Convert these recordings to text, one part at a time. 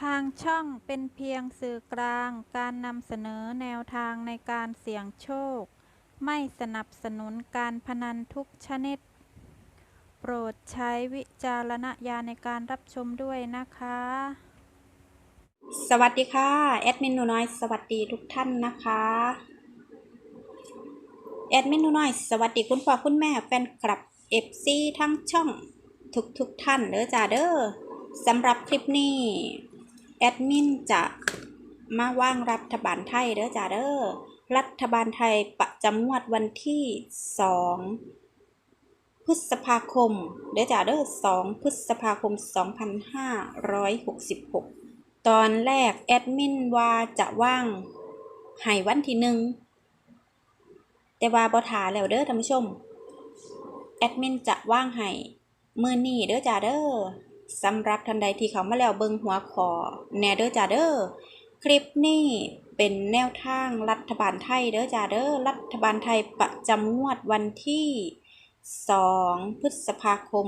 ทางช่องเป็นเพียงสื่อกลางการนำเสนอแนวทางในการเสี่ยงโชค ไม่สนับสนุนการพนันทุกชนิด โปรดใช้วิจารณญาณในการรับชมด้วยนะคะ สวัสดีค่ะ แอดมินหนูน้อยสวัสดีทุกท่านนะคะ แอดมินหนูน้อยสวัสดีคุณพ่อคุณแม่แฟนคลับเอฟซีทั้งช่องทุกทุกท่านเด้อจ้าเด้อสำหรับคลิปนี้ แอดมินจะมาว่างรัฐบาลไทยเด้อจ้าเด้อรัฐบาลไทยประจำงวดวันที่ 2 พฤษภาคม เด้อจ้าเด้อ2พฤษภาคม 2566 ตอนแรกแอดมินว่าจะว่างให้วันที่หนึ่งแต่ว่าบ่ทาแล้วเด้อท่านผู้ชม แอดมินจะว่างให้มือนี้เด้อจ้าเด้อ สำหรับท่านใดที่เขามาแล้วเบิ่งหัวขอแนเด้อจ้าเด้อคลิปนี้เป็นแนวทางรัฐบาลไทยเด้อจ้าเด้อรัฐบาลไทยประจำงวดวันที่ 2 พฤษภาคม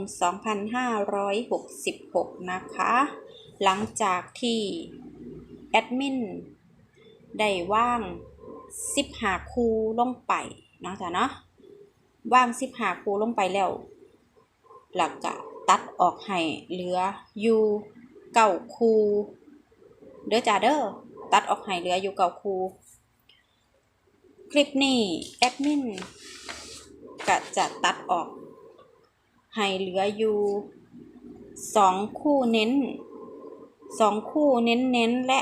2566 นะคะ หลังจากที่แอดมินได้ว่างสิบหาคูลงไปนะจ้ะเนาะว่างสิบหาคูลงไปแล้วแล้วก็ ตัดออกให้เหลืออยู่เก้าคูเด้อจ้าเด้อตัดออกให้เหลืออยู่เก้าคูคลิปนี้แอดมินก็จะตัดออกให้เหลืออยู่สองคู่เน้นสองคู่เน้นเน้นและ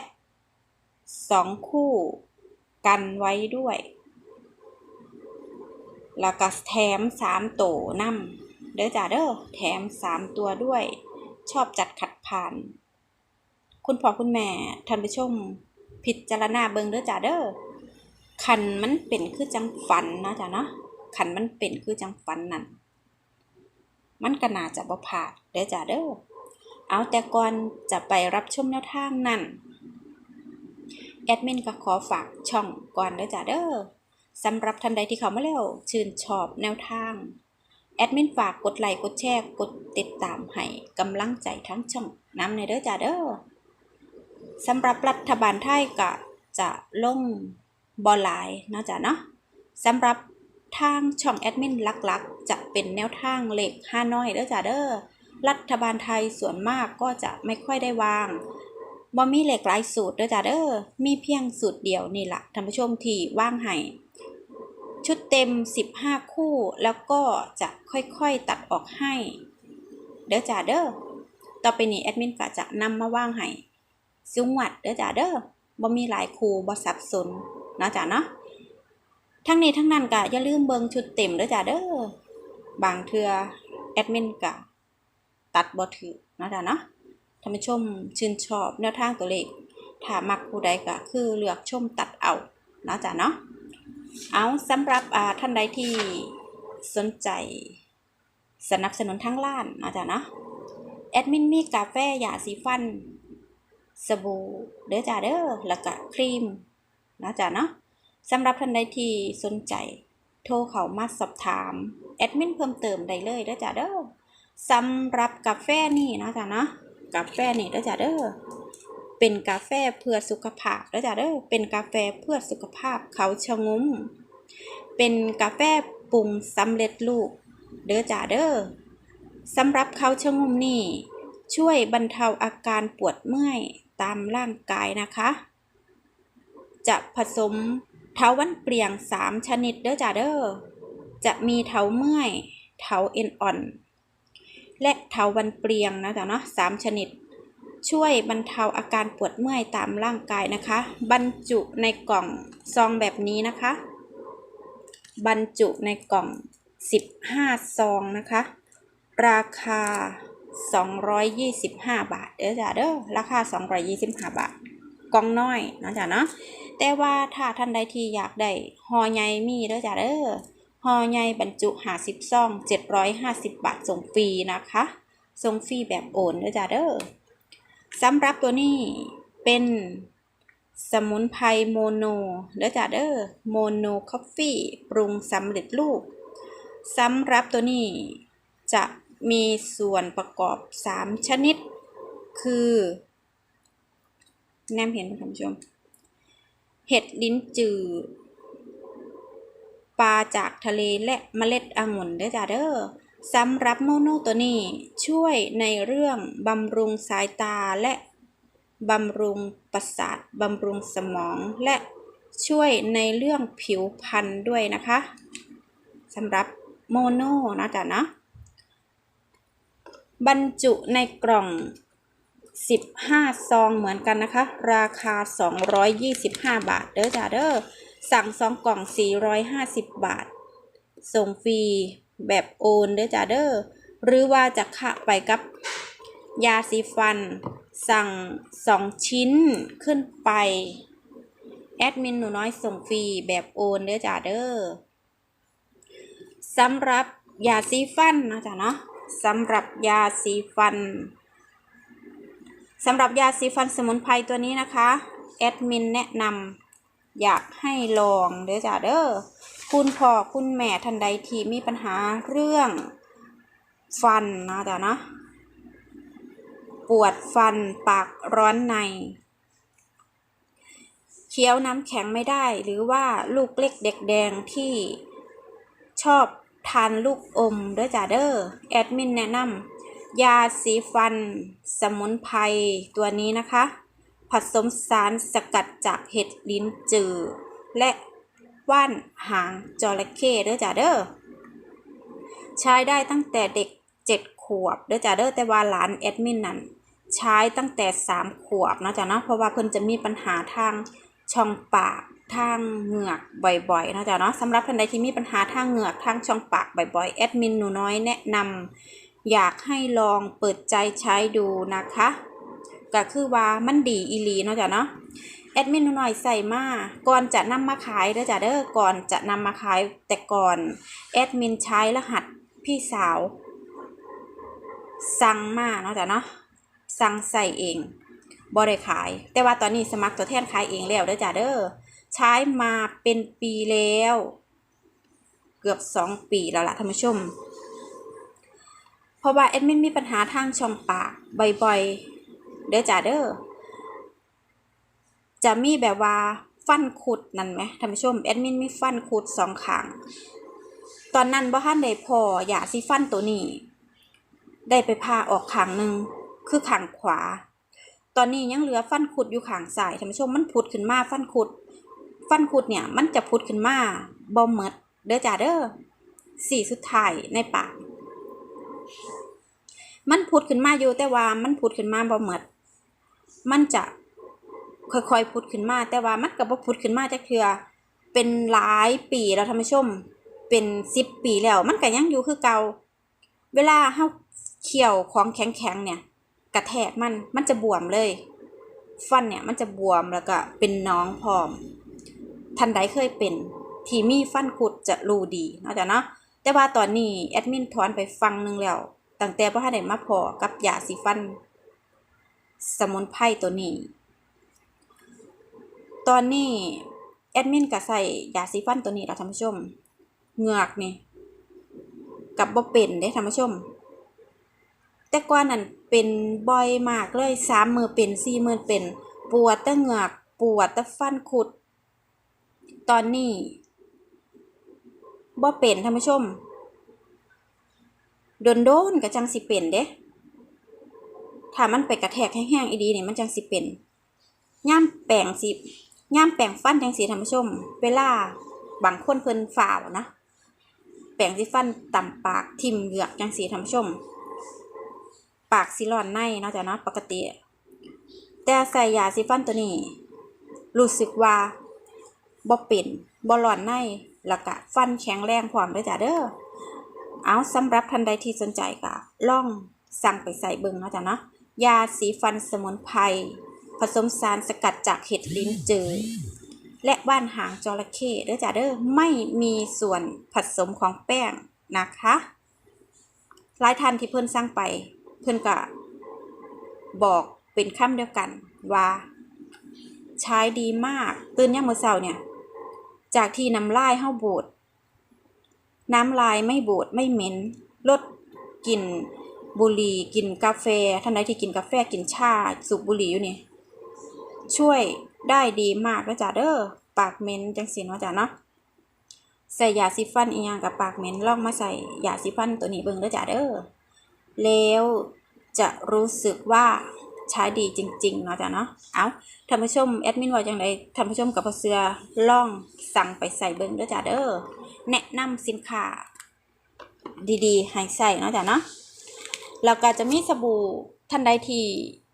สองคู่กันไว้ด้วย แล้วก็แถมสามโตนำ เด้อจ้าเด้อแถมสามตัวด้วย ชอบจัดขัดผ่าน คุณพ่อคุณแม่ท่านผู้ชมพิจารณาเบิงเด้อจ้าเด้อขันมันเป็นคือจังฝันนะจ้าเนาะขันมันเป็นคือจังฝันนั่นมันก็น่าจะบ่พาดเด้อจ้าเด้อเอาแต่ก่อนจะไปรับชมแนวทางนั้นแอดมินก็ขอฝากช่องก่อนเด้อจ้าเด้อสำหรับท่านใดที่เขามาแล้วชื่นชอบแนวทาง แอดมินฝากกดไลค์กดแชร์กดติดตามให้กำลังใจทั้งช่องน้ำในเด้อจ้าเด้อสำหรับรัฐบาลไทยก็จะลงบอลไลน์นะจ้าเนาะสำหรับทางช่องแอดมินหลักๆ จะเป็นแนวทางเลขห้าน้อยเด้อจ้าเด้อรัฐบาลไทยส่วนมากก็จะไม่ค่อยได้วางบ่มีเหล็กหลายสูตรเด้อจ้าเด้อมีเพียงสูตรเดียวนี่แหละท่านผู้ชมที่ว่างให้ ชุดเต็ม 15 คู่ แล้วก็จะค่อยๆตัดออกให้ เด้อจ้าเด้อ ต่อไปนี้แอดมินก็จะนำมาว่างให้สุงหวัดเด้อจ้าเด้อบ่มีหลายคู่บ่สับสนนะจ้าเนาะ ทั้งนี้ทั้งนั้นก็อย่าลืมเบิ่งชุดเต็มเด้อจ้าเด้อ บางเทื่อแอดมินก็ตัดบ่ถือนะจ้ะเนาะท่านผู้ชมชื่นชอบแนวทางตัวเลข ถ้ามักผู้ใดก็คือเลือกชมตัดเอานะจ้ะเนาะ เอาสำหรับอ่าท่านใดที่สนใจ สนับสนุนทั้งล้านนาะจ้ะเนาะแอดมินมีกาแฟยาสีฟัน สบู่เด้อจ้าเด้อแล้วก็ครีมนะจ้ะเนาะสำหรับท่านใดที่สนใจ โทรเขามาสอบถาม แอดมินเพิ่มเติมได้เลยเด้อจ้าเด้อสำหรับกาแฟนี่นะจ้ะเนาะกาแฟนี่เด้อจ้ะเด้อ เป็นกาแฟเพื่อสุขภาพเด้อจ้ะเด้อเป็นกาแฟเพื่อสุขภาพเขาชะงุ้ม เป็นกาแฟปรุงสำเร็จรูปเด้อจ้ะเด้อสำหรับเขาชะงุ้มนี่ ช่วยบรรเทาอาการปวดเมื่อยตามร่างกายนะคะ จะผสมเถาวันเปลี่ยง 3 ชนิดเด้อจ้ะเด้อ จะมีเถาเมื่อยเถาเอ็นอ่อน และเถาวันเปลียงนะจ๊ะเนาะสามชนิด ช่วยบรรเทาอาการปวดเมื่อยตามร่างกายนะคะ บรรจุในกล่องซองแบบนี้นะคะ บรรจุในกล่อง 15 ซองนะคะ ราคา 225 บาท เด้อจ้ะเด้อราคา 225 บาทกล่องน้อยนะจ๊ะเนาะแต่ว่าถ้าท่านใดที่อยากได้ห่อใหญ่มีเด้อจ้ะเด้อห่อใหญ่บรรจุ50ซอง750บาทส่งฟรีนะคะ ส่งฟรีแบบโอนเด้อจ้าเด้อ สำหรับตัวนี้เป็นสมุนไพรโมโนเด้อจ้าเด้อโมโนคอฟฟี่ปรุงสำเร็จรูปสำหรับตัวนี้จะมีส่วนประกอบ 3 ชนิด คือแนมเห็นไหมท่านผู้ชม เห็ดลิ้นจือปลาจากทะเลและเมล็ดองุ่นเด้อจ้าเด้อ สำหรับโมโนตัวนี้ช่วยในเรื่องบำรุงสายตาและบำรุงประสาทบำรุงสมองและช่วยในเรื่องผิวพรรณด้วยนะคะสำหรับโมโนนะจ๊ะนะบรรจุในกล่อง 15 ซองเหมือนกันนะคะ ราคา 225 บาท เด้อจ้าเด้อสั่ง 2 กล่อง 450 บาท ส่งฟรี แบบโอนเด้อจ้าเด้อหรือว่าจะขะไปกับยาสีฟัน สั่ง2ชิ้นขึ้นไป แอดมินหนูน้อยส่งฟรีแบบโอนเด้อจ้าเด้อสำหรับยาสีฟันนะจ๊ะเนาะสำหรับยาสีฟันสำหรับยาสีฟันสมุนไพรตัวนี้นะคะ แอดมินแนะนำ อยากให้ลองเด้อจ้าเด้อคุณพ่อคุณแม่ท่านใดที่มีปัญหาเรื่องฟันนะจ๊ะเนาะปวดฟันปากร้อนในเคี้ยวน้ำแข็งไม่ได้ หรือว่าลูกเล็กเด็กแดงที่ชอบทานลูกอมเด้อจ้าเด้อแอดมินแนะนำยาสีฟัน สมุนไพรตัวนี้นะคะ ผสมสารสกัดจากเห็ดลิ้นจือ และว่านหางจระเข้เด้อจ้าเด้อใช้ได้ตั้งแต่เด็กเจ็ดขวบเด้อจ้าเด้อแต่ว่าหลานแอดมินนั้นใช้ตั้งแต่สามขวบนะจ้ะเนาะเพราะว่าเพิ่นจะมีปัญหาทางช่องปากทางเหงือกบ่อยๆนะจ้ะเนาะสำหรับท่านใดที่มีปัญหาทางเหงือกทางช่องปากบ่อยๆแอดมินหนูน้อยแนะนำอยากให้ลองเปิดใจใช้ดูนะคะ ก็คือว่ามันดีอีลีเนาะจ้ะเนาะแอดมินหน่อยใส่มาก่อนจะนำมาขายเด้อจ้ะเด้อก่อนจะนำมาขายแต่ก่อนแอดมินใช้รหัสพี่สาว สั่งมาเนาะจ้ะเนาะสั่งใส่เองบ่ได้ขาย แต่ว่าตอนนี้สมัครตัวแทนขายเองแล้วเด้อจ้ะเด้อใช้มาเป็นปีแล้ว เกือบสองปีแล้วล่ะท่านผู้ชม เพราะว่าแอดมินมีปัญหาทางช่องปากบ่อยๆ เด้อจ้าเด้อจะมีแบบว่าฟันขุดนั่นไหมท่านผู้ชมแอดมินมีฟันขุดสองขางตอนนั้นบ่ทันได้พออยาสีฟันตัวนี้ ได้ไปพาออกขางหนึ่งคือขางขวา ตอนนี้ยังเหลือฟันขุดอยู่ขางซ้ายท่านผู้ชมมันพุดขึ้นมาฟันขุด ฟันขุดเนี่ยมันจะพุดขึ้นมาบ่หมดเด้อจ้าเด้อสี่สุดท้ายในปากมันพุดขึ้นมาอยู่แต่ว่ามันพุดขึ้นมาบ่หมด มันจะค่อยๆพุดขึ้นมา แต่ว่ามันก็บ่พุดขึ้นมาจักเทื่อเป็นหลายปีแล้วท่านผู้ชม เป็นสิบปีแล้ว มันก็ยังอยู่คือเก่าเวลาเฮาเคี่ยวของแข็งๆเนี่ย กระแทกมันมันจะบวมเลย ฟันเนี่ยมันจะบวมแล้วก็เป็นน้องพร้อมท่านใดเคยเป็นที่มีฟันคุดจะรู้ดีนาะจ้ะเนาะแต่ว่าตอนนี้แอดมินถอนไปฟังหนึงแล้วตั้งแต่พ่อได้มาพอกับยาสีฟัน สมุนไพรตัวนี้ ตอนนี้แอดมินก็ใส่ยาสีฟันตัวนี้แล้วท่านผู้ชม เหงือกนี่กับบ่เป็นเด้ท่านผู้ชม แต่ก่อนนั้นเป็นบ่อยมากเลยสามมือเป็นสี่มือเป็น ปวดต่เหงือก ปวดต่ฟันคุด ตอนนี้บ่เป็นท่านผู้ชมโดนโดนๆก็จังสิเป็นเด้ ถ้ามันไปกระแทกแห้งๆอีดีเนี่ยมันจังสิเป็นย่ามแปรงสิย่ามแปรงฟันจังสิท่านผู้ชม เวลาบางคนเพิ่นฝ่าวนะแปรงสิฟันต่ำปากทิ่มเหงือกจังสิท่านผู้ชม ปากสิร้อนในเนาะจ้ะเนาะปกติ แต่ใส่ยาสีฟันตัวนี้ รู้สึกว่าบ่เป็นบ่ร้อนในแล้วก็ฟันแข็งแรงพร้อมเด้อจ้ะเด้อเอาสำหรับท่านใดที่สนใจก็ล่องสั่งไปใส่เบิ่งเนาะจ้ะเนาะ ยาสีฟันสมุนไพรผสมสารสกัดจากเห็ดลิ้นจือ และว่านหางจระเข้เด้อจ้ะเด้อไม่มีส่วนผสมของแป้งนะคะหลายท่านที่เพิ่นสั่งไป เพิ่นก็บอกเป็นคำเดียวกันว่าใช้ดีมาก ตื่นย่ามมือเช้าเนี่ย จากที่น้ำลายเฮาบูดน้ำลายไม่บูดไม่เหม็นลดกลิ่น บุหรี่กินกาแฟท่านใดที่กินกาแฟกินชาสูบบุหรี่อยู่นี่ ช่วยได้ดีมากแล้วจ้ะเด้อปากเหม็นจังสิเนาจ้ะเนาะใส่ยาสีฟันอีหยังกับปากเหม็นลองมาใส่ยาสีฟันตัวนี้เบิ่งเด้อจ้ะเด้อแล้วจะรู้สึกว่าใช้ดีจริงๆเนาะจ้ะเนาะเอาท่านผู้ชมแอดมินว่าจังไดท่านผู้ชมกับพอเสือล่องสั่งไปใส่เบิ่งเด้อจ้ะเด้อแนะนำสินค้าดีๆให้ใส่เนาะจ้ะเนาะ แล้วก็จะมีสบู่ท่านใดที่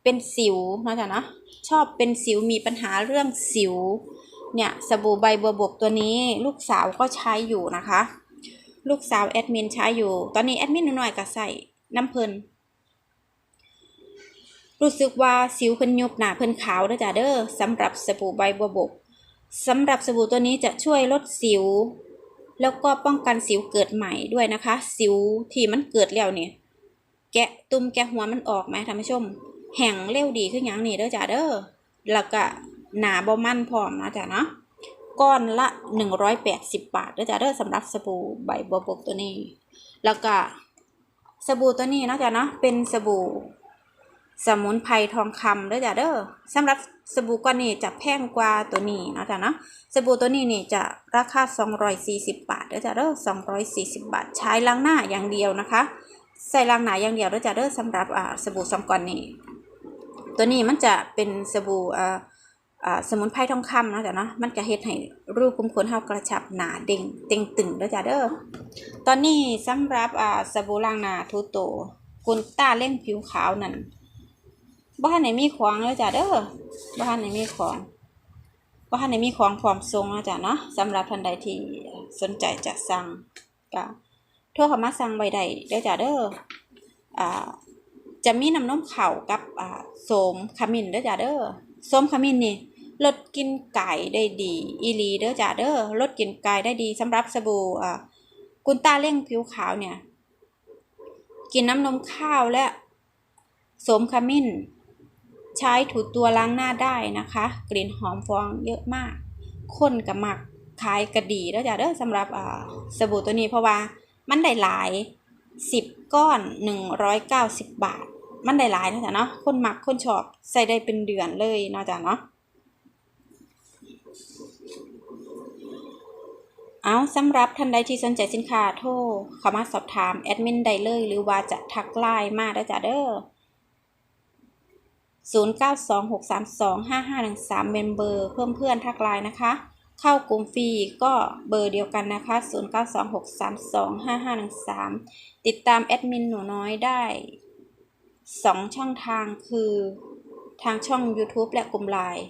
เป็นสิวเนาะจ้ะเนาะชอบเป็นสิวมีปัญหาเรื่องสิวเนี่ยสบู่ใบบัวบกตัวนี้ ลูกสาวก็ใช้อยู่นะคะ ลูกสาวแอดมินใช้อยู่ ตอนนี้แอดมินหน่อยก็ใส่น้ำเพลินรู้สึกว่าสิวเพิ่นยุบหนาเพิ่นขาวเด้อจ้ะเด้อสำหรับสบู่ใบบัวบกสำหรับสบู่ตัวนี้จะช่วยลดสิว แล้วก็ป้องกันสิวเกิดใหม่ด้วยนะคะ สิวที่มันเกิดแล้วเนี่ย แกะตุ่มแกะหัวมันออกไหมท่านผู้ชม แห้งเร็วดีขึ้นอย่างนี้เด้อจ้าเด้อแล้วก็หนาบ่มันพร้อมนะจ้ะเนาะก้อนละ 180 บาทเด้อจ้าเด้อสำหรับสบู่ใบบัวบกตัวนี้ แล้วก็สบู่ตัวนี้นะจ้ะเนาะเป็นสบู่สมุนไพรทองคำเด้อจ้าเด้อสำหรับสบู่ก้อนนี้จะแพงกว่าตัวนี้นะจ้ะเนาะสบู่ตัวนี้นี่จะราคา 240 บาทเด้อจ้ะเด้อ240 บาท ใช้ล้างหน้าอย่างเดียวนะคะ ใส่ล้างหนาอย่างเดียวเด้อจ้ะเด้อสำหรับอ่าสบู่สองก้อนนี้ตัวนี้มันจะเป็นสบู่อ่าอ่าสมุนไพรทองคำนะจ้ะเนาะมันจะเฮ็ดให้รูปคุ้มขนเฮากระชับหนาเด้งเต็งตึงเด้อจ้ะเด้อตอนนี้สำหรับอ่าสบู่ล้างหน้าทูโตกุนต้าเล่งผิวขาวนั่นบ้านไหนมีของเด้อจ้ะเด้อบ้านไหนมีของว่าท่านมีของพร้อมทรงนะจ๊ะเนาะสำหรับท่านใดที่สนใจจะสั่งก็ โทรเข้ามาสั่งใบใดเด้อจ้ะเด้ออ่าจะมีน้ำนมเข่ากับอ่าโสมขมิ้นเด้อจ้ะเด้อโสมขมิ้นนี่ลดกลินไก่ได้ดีอีลีเด้อจ้ะเด้อลดกลินไก่ได้ดีสำหรับสบู่อ่ากุนตาเร่งผิวขาวเนี่ย กินน้ำนมข้าวและโสมขมิ้น ใช้ถูตัวล้างหน้าได้นะคะ กลิ่นหอมฟองเยอะมาก คนกับหมักขายกระดีแล้วจ้ะเด้อสำหรับอ่าสบู่ตัวนี้เพราะว่า มันได้หลายสิบก้อนหนึ่งร้อยเก้าสิบบาท มันได้หลายนะจ๊ะเนาะคนมักคนชอบใส่ได้เป็นเดือนเลยเนาะจ๊ะเนาะเอาสำหรับท่านใดที่สนใจสินค้าโทรเข้ามาสอบถามแอดมินได้เลย หรือว่าจะทักไลน์มาได้จ้ะเด้อ0926325513เป็นเบอร์เพิ่มเพื่อนทักไลน์นะคะ เข้ากลุ่มฟรีก็เบอร์เดียวกันนะคะ 0926325513 ติดตามแอดมินหนูน้อยได้ 2 ช่องทางคือทางช่อง YouTube และกลุ่มไลน์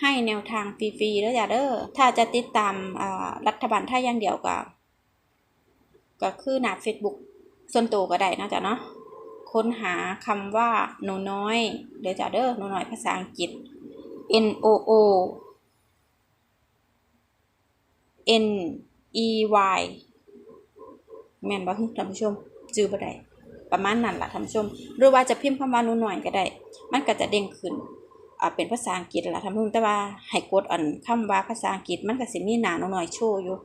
ให้แนวทางฟรีๆแล้วอย่าเด้อถ้าจะติดตามอ่ารัฐบาลไทยอย่างเดียวก็ก็คือหน้า Facebook ส่วนตัวก็ได้นะจ๊ะเนาะค้นหาคำว่าหนูน้อย เดี๋ยวจะเด้อหนูน้อยภาษาอังกฤษ N O O N E Y แม่นบ่ท่านผู้ชมจื้อบ่ได้ประมาณนั้นล่ะท่านผู้ชม หรือว่าจะพิมพ์คำว่าหนูน้อยก็ได้ มันก็จะเด้งขึ้นอ่าเป็นภาษาอังกฤษล่ะท่านผู้ชมแต่ว่าให้กดอันคำว่าภาษาอังกฤษมันก็สิมีหน้าหนูน้อยโชว์อยู่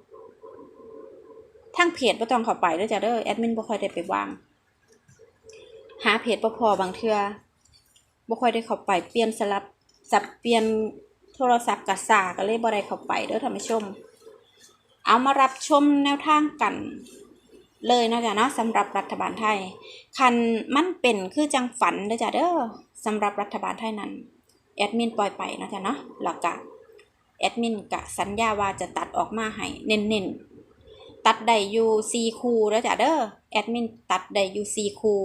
ทางเพจบ่ต้องเข้าไปเด้อจ้ะเด้อแอดมินบ่ค่อยได้ไปวาง หาเพจบ่พอบางเทื่อบ่ค่อยได้เข้าไปเปลี่ยนสลับสับเปลี่ยนโทรศัพท์กะสาก็เลยบ่ได้เข้าไปเด้อท่านผู้ชม เอามารับชมแนวทางกัน เลยนะจ้ะเนาะสำหรับรัฐบาลไทย คันมันเป็นคือจังฝันเด้อจ้ะเด้อสำหรับรัฐบาลไทยนั้นแอดมินปล่อยไปนะจ้ะเนาะแล้วก็แอดมินกะสัญญาว่าจะตัดออกมาให้เน้นๆ ตัดได้อยู่4คู่แล้วจ้ะเด้อแอดมินตัดได้อยู่4คู่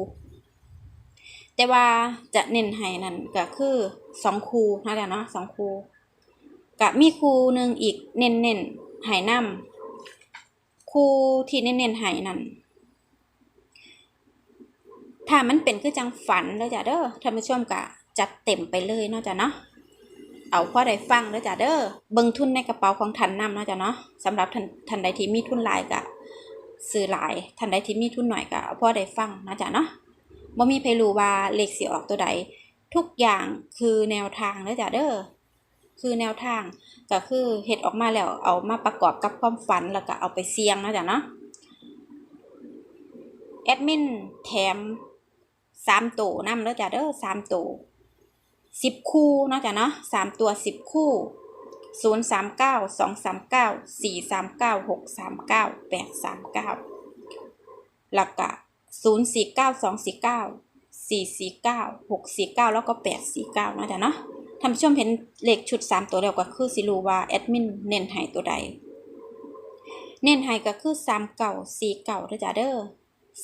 แต่ว่าจะเน้นให้นั่นก็คือสองคูนะจ๊ะเนาะสองคูกับมีคูหนึ่งอีกเน้นเน้นๆ หายนำคูที่เน้นเน้นๆหายนั่นถ้ามันเป็นคือจังฝันแล้วจ้ะเด้อท่านผู้ชมก็จัดเต็มไปเลยเนาะจ้ะเนาะเอาพอได้ฟังแล้วจ้ะเด้อเบิ่งทุนในกระเป๋าของท่านนำเนาะจ้ะเนาะสำหรับท่านท่านใดที่มีทุนหลายก็ซื้อหลายท่านใดที่มีทุนหน่อยก็เอาพอได้ฟังนะจ้ะเนาะบ่มีไผรู้ว่าเลขสิออกตัวใด ทุกอย่างคือแนวทางเด้อจ้ะเด้อ คือแนวทางก็คือเฮ็ดออกมาแล้วเอามาประกอบกับความฝันแล้วก็เอาไปเสี่ยงนะจ้ะเนาะแอดมินแถมสามตัวนำเด้อจ้ะเด้อสามตัวสิบคู่เนาะจ้ะเนาะสามตัวสิบคู่ศูนย์สามเก้าสองสามเก้าสี่สามเก้าหกสามเก้าแปดสามเก้าหลักกะศูนย์สี่เก้าสองสี่เก้าสี่สี่เก้าหกสี่เก้าแล้วก็แปดสี่เก้านะจ้ะเนาะ ท่านผู้ชมเห็นเลขชุดสามตัวแล้วก็คือสิรู้ว่าแอดมินเน้นให้ตัวใด เน้นให้ก็คือสามเก้าสีเก้าเด้อจ้ะเด้อ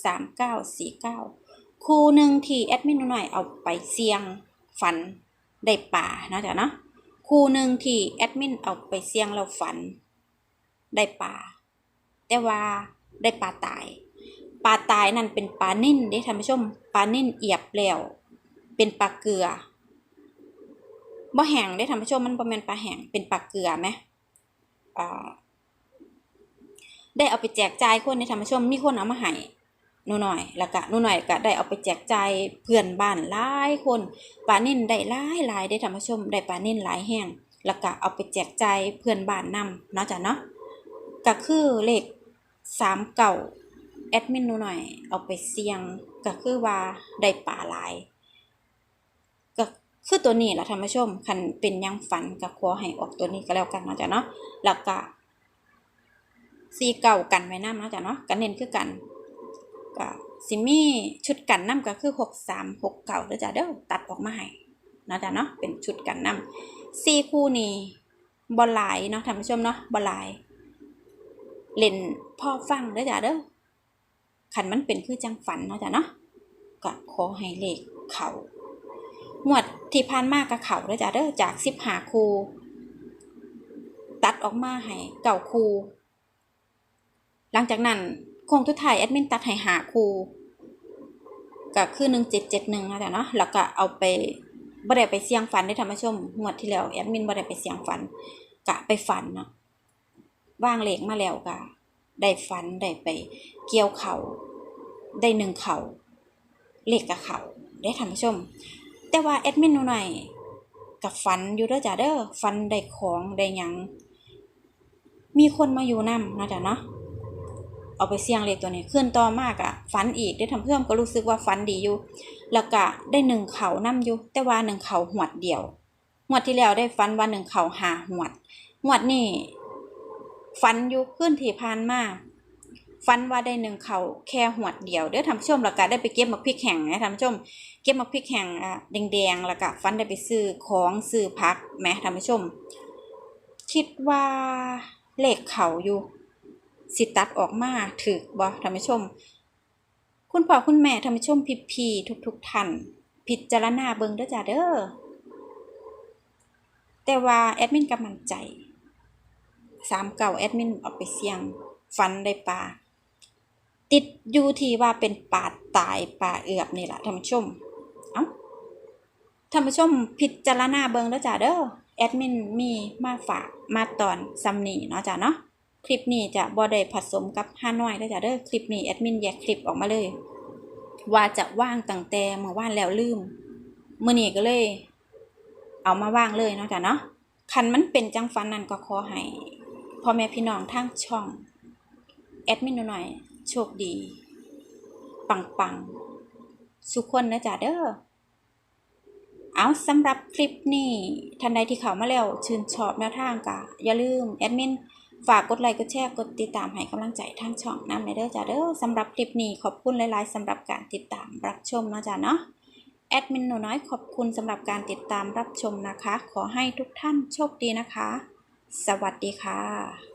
สามเก้าสีเก้าคู่หนึ่งที่แอดมินหน่อยเอาไปเสี่ยงฝันได้ป่านะจ้ะเนาะคู่หนึ่งที่แอดมินเอาไปเสี่ยงแล้วฝันได้ป่า แต่ว่าได้ปลาตายปลาตายนั่นเป็นปลานิ่นเด้ท่านผู้ชมปลานิ่นเอียบแล้ว เป็นปลาเกลือ บ่แห้งได้ท่านผู้ชมมันบ่แม่นปลาแห้งเป็นปลาเกลือไหมอ่าได้เอาไปแจกจ่ายคนในธรรมชมมีคนเอามาให้หนูหน่อยแล้วก็หนูหน่อยก็ได้เอาไปแจกจ่ายเพื่อนบ้านหลายคนปลาเนิ่นได้หลายหลายได้ธรรมชมได้ปลาเนิ่นหลายแห้งแล้วก็เอาไปแจกจ่ายเพื่อนบ้านนำเนาะจ้ะเนาะก็คือเลขสามเก่าแอดมินหนูหน่อย เอาไปเสี่ยงก็คือว่าได้ปลาหลาย คือตัวนี้แหละธรรมชมคันเป็นยังฝันก็ขอให้ออกตัวนี้ก็แล้วกันเนาะจ้ะเนาะแล้วก็สีเก่ากันไว้น้ำเนาะจ้ะเนาะกันเน้นคือกันก็สิมี่ชุดกันน้ำก็คือหกสามหกเก่าเด้อจ้ะเด้อตัดออกมาให้เนาะจ้ะเนาะเป็นชุดกันน้ำสี่คู่นี้บอลายเนาะท่านผู้ชมเนาะบอลายเล่นพ่อฟังเด้อจ้ะเด้อขันมันเป็นคือจังฝันเนาะจ้ะเนาะก็ขอให้เลขเขา หมวดที่ผ่านมากกับเขาเด้อจ้ะเด้อจากสิบหาคูตัดออกมาให้เก่าคูหลังจากนั้นโคงทุกถ่ายแอดมินตัดให้หาคูก็คือหนึ่งเจ็ดเจ็ดหนึ่งนะจ๊ะเนาะแล้วก็เอาไปบ่ได้ไปเสี่ยงฝันได้ธรรมชมงวดที่แล้วแอดมินบ่ได้ไปเสี่ยงฝันกะไปฝันเนาะว่างเหล็กมาแล้วก็ได้ฝันได้ไปเกี่ยวเขาได้หนึ่งเขาเหล็กกับเขาได้ธรรมชม แต่ว่าแอดมินหน่อยกับฝันอยู่เด้อจ้ะเด้อฝันได้ของได้หยัง มีคนมาอยู่นำนะจ๊ะเนาะเอาไปเสี่ยงเลขตัวนี้ขึ้นต่อมากอะฝันอีกได้ทำเพิ่มก็รู้สึกว่าฝันดีอยู่ แล้วก็ได้หนึ่งเขานํอยู่ แต่ว่าหนึ่งเขาหวดเดียวหวดที่แล้วได้ฝันว่าหนึ่งเขาหาหวดหวดนี่ฝันอยู่ขึ้นที่ผ่านมาก ฝันว่าได้หนึ่งเขาแค่หวดเดียวเด้อทำชมแล้วก็ได้ไปเก็บมักพริกแห้งนะทำชม เก็บมักพริกแห้งอะแดงๆแล้วก็ฝันได้ไปซื้อของซื้อพักแหมทำชม คิดว่าเลขเขาอยู่ สิตัดออกมาถึกบ่ท่านผู้ชม คุณพ่อคุณแม่ท่านผู้ชมพี่พีทุกๆท่านพิจารณาเบิงเด้อจ้าเด้อแต่ว่าแอดมินก็มั่นใจสามเก่าแอดมินเอาไปเสี่ยง ฟันได้ปลา ติดอยู่ที่ว่าเป็นปลาตายปลาเอือบนี่แหละท่านผู้ชม เอ้าท่านผู้ชมพิจารณาเบิงเด้อจ้าเด้อแอดมินมีมาฝากมาตอนซัมนี่เนาะจ้าเนาะคลิปนี้จะบอได้ผสมกับฮานอยได้วจ้ะเด้อคลิปนี้แอดมินแยกคลิปออกมาเลย ว่าจะว่างตั้งแต่เมื่อวานแล้วลืมมื่อนี้ก็เลย เอามาว่างเลยเนาะจ้ะเนาะคันมันเป็นจังฟันนั่นก็ขอให้พ่อแม่พี่น้องทางช่องแอดมินหน่อย โชคดี ปังปังๆสุขคนนะจ้ะเด้อเอาสำหรับคลิปนี้ท่านใดที่เข้ามาแล้ว ชื่นชอบแนวทางกะอย่าลืม แอดมิน ฝากกดไลค์กดแชร์กดติดตามให้กำลังใจทางช่องน้ำในเด้อจ้าเด้อสำหรับคลิปนี้ขอบคุณหลายๆสำหรับการติดตามรับชมนะจ้าเนาะแอดมินหนูน้อยขอบคุณสำหรับการติดตามรับชมนะคะ ขอให้ทุกท่านโชคดีนะคะ สวัสดีค่ะ